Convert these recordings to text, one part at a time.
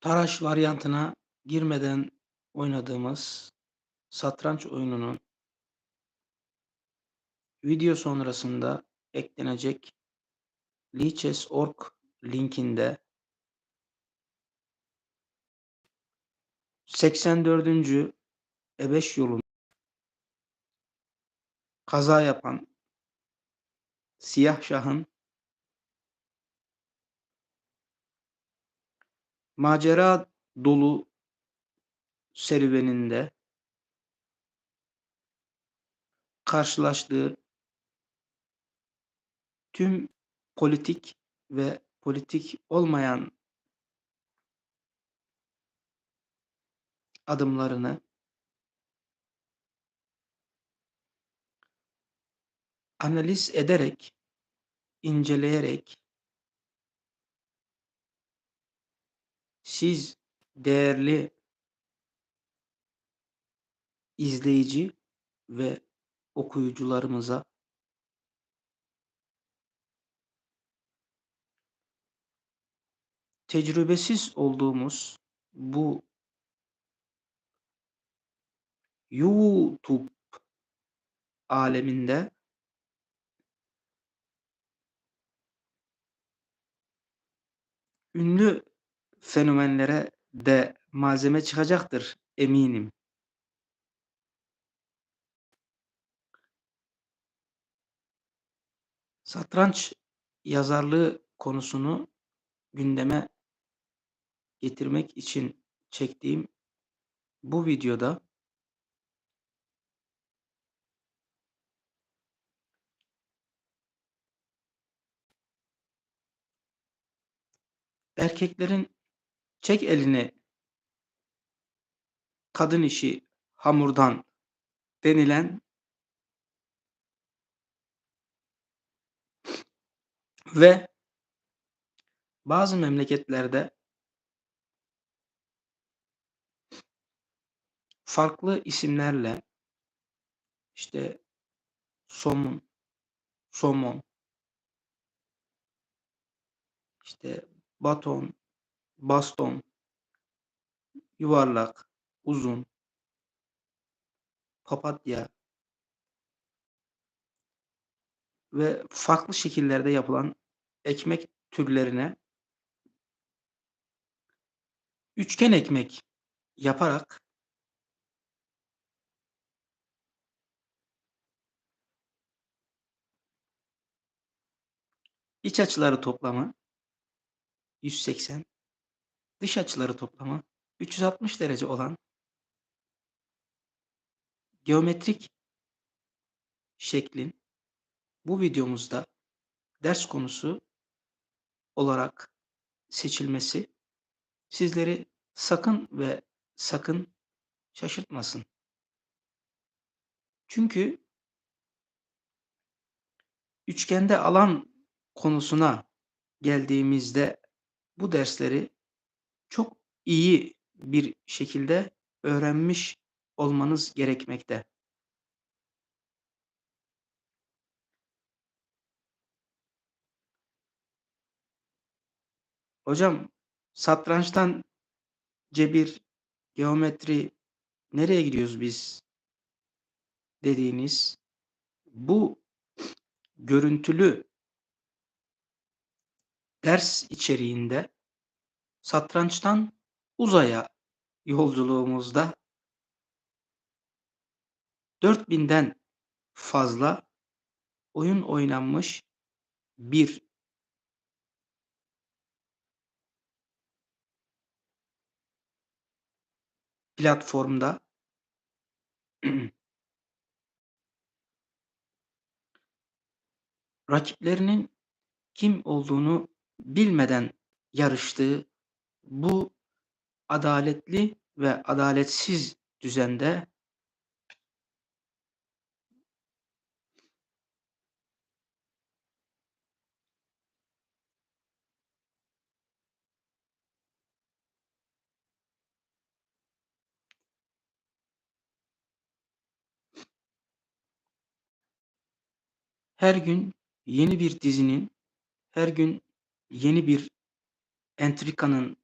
Taraş varyantına girmeden oynadığımız satranç oyununun video sonrasında eklenecek Lichess.org linkinde 84. Ebeş yolunda kaza yapan Siyah Şah'ın macera dolu serüveninde karşılaştığı tüm politik ve politik olmayan adımlarını analiz ederek, inceleyerek siz değerli izleyici ve okuyucularımıza tecrübesiz olduğumuz bu YouTube aleminde ünlü fenomenlere de malzeme çıkacaktır eminim. Satranç yazarlığı konusunu gündeme getirmek için çektiğim bu videoda erkeklerin çek elini. Kadın işi hamurdan denilen ve bazı memleketlerde farklı isimlerle işte somun, somon, işte baton, baston, yuvarlak, uzun, papatya. Ve farklı şekillerde yapılan ekmek türlerine üçgen ekmek yaparak iç açıları toplamı 180, dış açıları toplamı 360 derece olan geometrik şeklin bu videomuzda ders konusu olarak seçilmesi sizleri sakın ve sakın şaşırtmasın. Çünkü üçgende alan konusuna geldiğimizde bu dersleri iyi bir şekilde öğrenmiş olmanız gerekmekte. Hocam satrançtan cebir, geometri nereye gidiyoruz biz dediğiniz bu görüntülü ders içeriğinde satrançtan uzaya yolculuğumuzda 4000'den fazla oyun oynanmış bir platformda rakiplerinin kim olduğunu bilmeden yarıştığı bu adaletli ve adaletsiz düzende her gün yeni bir dizinin, her gün yeni bir entrikanın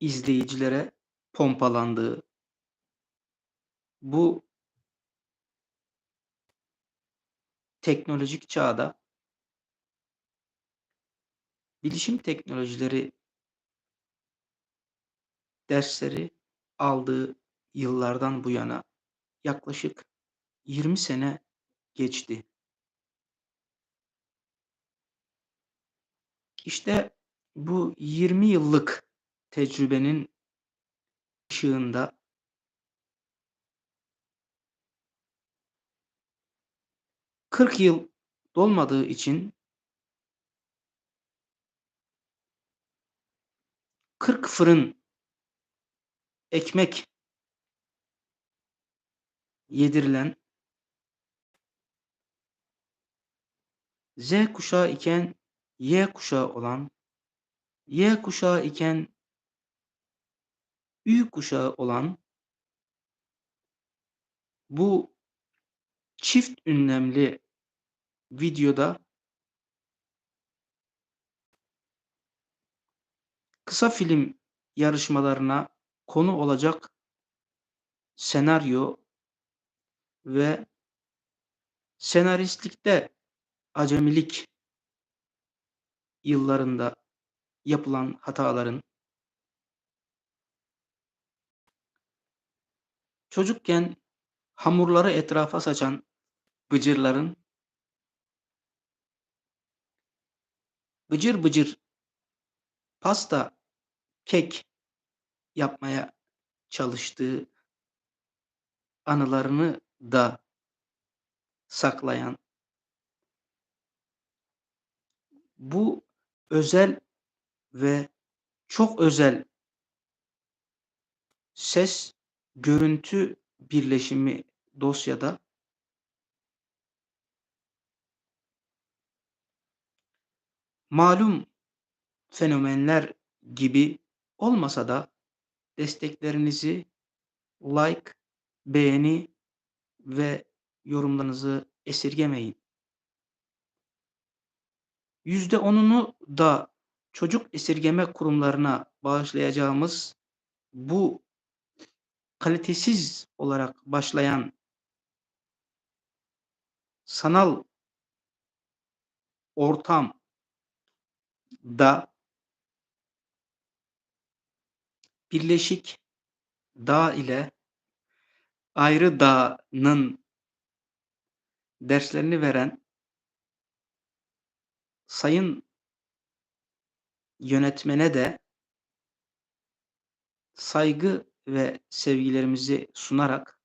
izleyicilere pompalandığı bu teknolojik çağda bilişim teknolojileri dersleri aldığı yıllardan bu yana yaklaşık 20 sene geçti. İşte bu 20 yıllık tecrübenin ışığında ...40 yıl dolmadığı için... ...40 fırın... ...ekmek... ...yedirilen... Z kuşağı iken Y kuşağı olan, Y kuşağı iken Ü kuşağı olan bu çift ünlemli videoda kısa film yarışmalarına konu olacak senaryo ve senaristlikte acemilik yıllarında yapılan hataların çocukken hamurları etrafa saçan bıcırların bıcır bıcır pasta, kek yapmaya çalıştığı anılarını da saklayan bu özel ve çok özel ses görüntü birleşimi dosyada malum fenomenler gibi olmasa da desteklerinizi like, beğeni ve yorumlarınızı esirgemeyin. %10'unu da çocuk esirgeme kurumlarına bağışlayacağımız bu kalitesiz olarak başlayan sanal ortam da Birleşik Dağ ile Ayrı Dağ'ın derslerini veren sayın yönetmene de saygı ve sevgilerimizi sunarak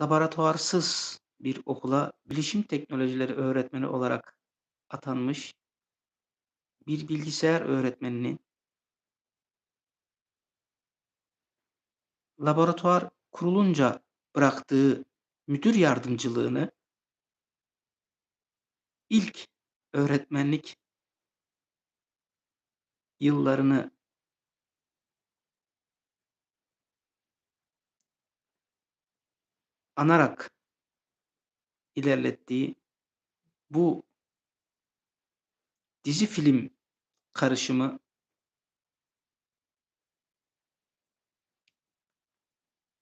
laboratuvarsız bir okula bilişim teknolojileri öğretmeni olarak atanmış bir bilgisayar öğretmeninin laboratuvar kurulunca bıraktığı müdür yardımcılığını ilk öğretmenlik yıllarını anarak ilerlettiği bu dizi film karışımı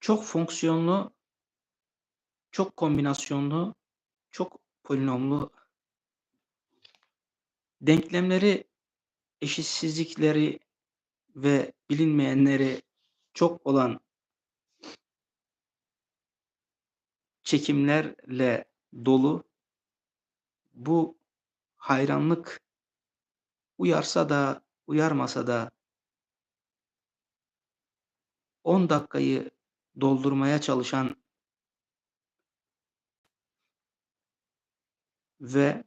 çok fonksiyonlu, çok kombinasyonlu, çok polinomlu denklemleri, eşitsizlikleri ve bilinmeyenleri çok olan çekimlerle dolu. Bu hayranlık uyarsa da uyarmasa da 10 dakikayı doldurmaya çalışan ve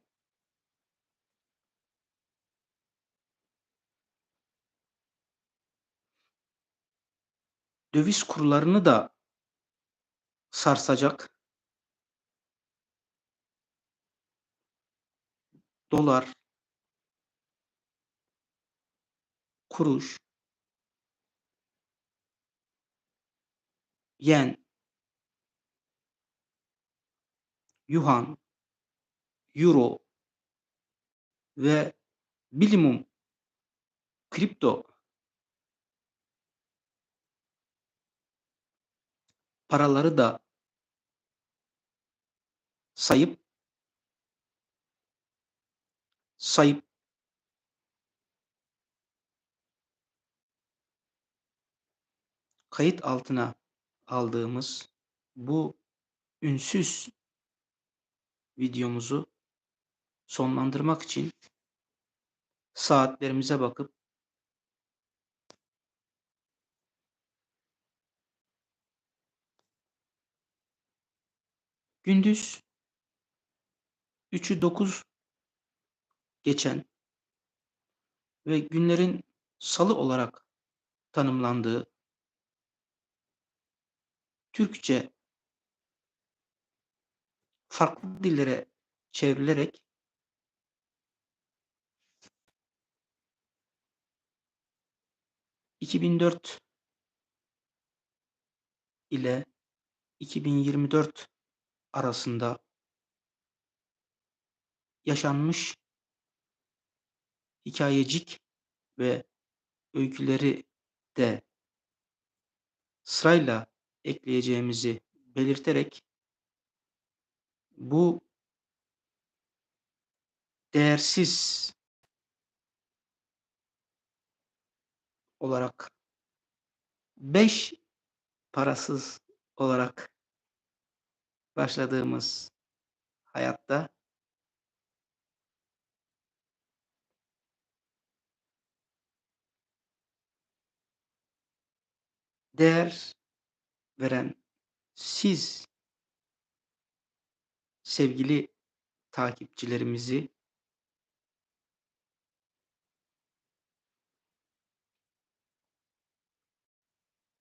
döviz kurlarını da sarsacak dolar, kuruş, yen, yuan, euro, ve bilimum kripto paraları da sayıp sayıp kayıt altına aldığımız bu ünsüz videomuzu sonlandırmak için saatlerimize bakıp gündüz 3'ü 9 geçen ve günlerin salı olarak tanımlandığı Türkçe farklı dillere çevrilerek ...2004 ile 2024 arasında yaşanmış hikayecik ve öyküleri de sırayla ekleyeceğimizi belirterek bu değersiz olarak beş parasız olarak başladığımız hayatta. Değer veren siz sevgili takipçilerimizi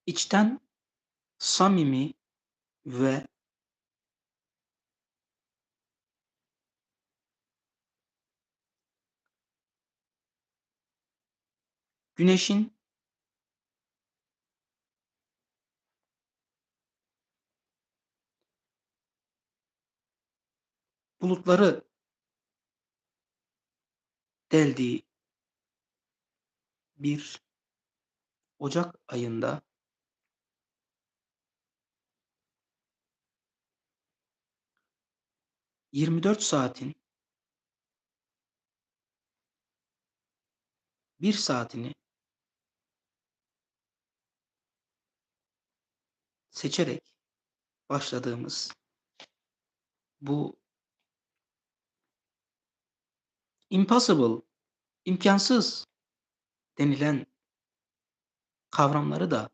içten samimi ve güneşin bulutları deldiği bir Ocak ayında yirmi dört saatin bir saatini seçerek başladığımız bu impossible, imkansız denilen kavramları da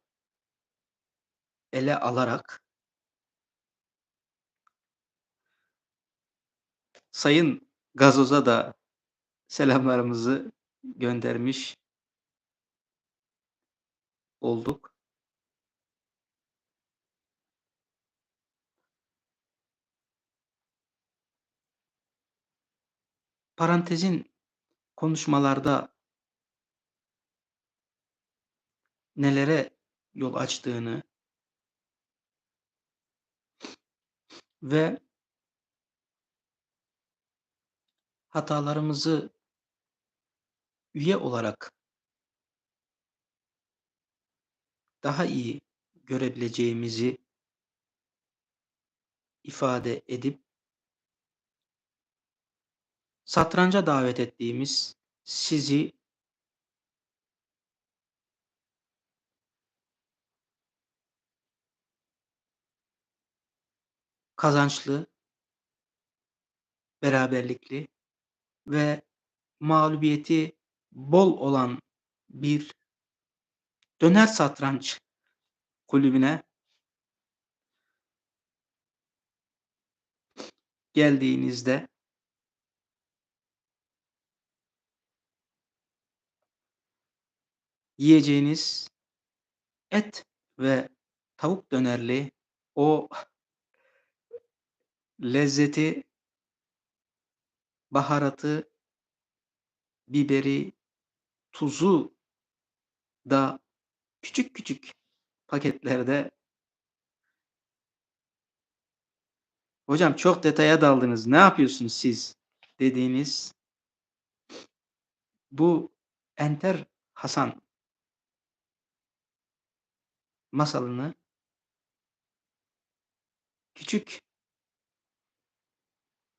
ele alarak Sayın Gazoz'a da selamlarımızı göndermiş olduk. Parantezin konuşmalarda nelere yol açtığını ve hatalarımızı üye olarak daha iyi görebileceğimizi ifade edip satranca davet ettiğimiz sizi kazançlı, beraberlikli ve mağlubiyeti bol olan bir döner satranç kulübüne geldiğinizde yiyeceğiniz et ve tavuk dönerli o lezzeti, baharatı, biberi, tuzu da küçük küçük paketlerde Hocam çok detaya daldınız. Ne yapıyorsunuz siz? dediğiniz Bu Enter Hasan masalını küçük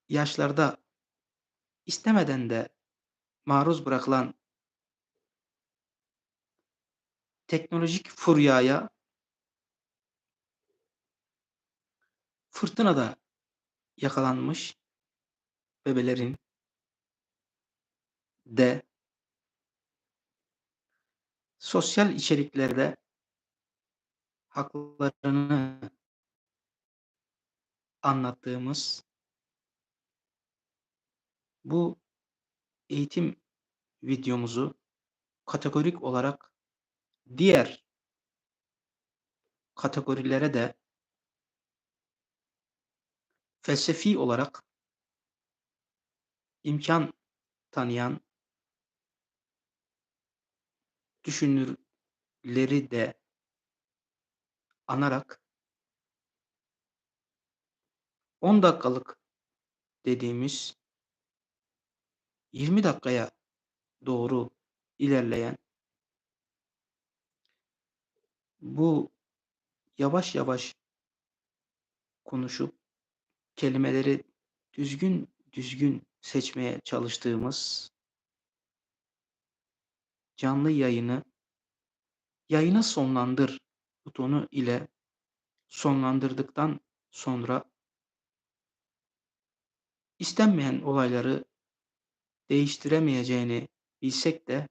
yaşlarda istemeden de maruz bırakılan teknolojik furyaya fırtınada yakalanmış bebelerin de sosyal içeriklerde haklarını anlattığımız bu eğitim videomuzu kategorik olarak diğer kategorilere de felsefi olarak imkan tanıyan düşünürleri de anarak 10 dakikalık dediğimiz 20 dakikaya doğru ilerleyen bu yavaş yavaş konuşup kelimeleri düzgün düzgün seçmeye çalıştığımız canlı yayını yayını sonlandır butonu ile sonlandırdıktan sonra istenmeyen olayları değiştiremeyeceğini bilsek de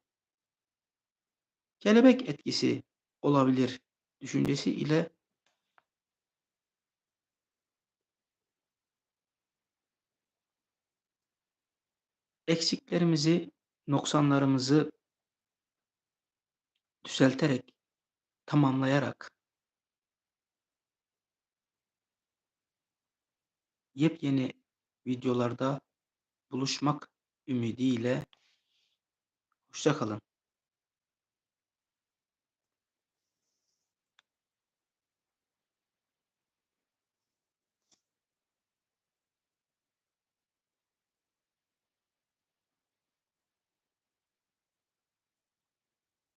kelebek etkisi olabilir düşüncesi ile eksiklerimizi, noksanlarımızı düzelterek, tamamlayarak yepyeni videolarda buluşmak ümidiyle hoşça kalın.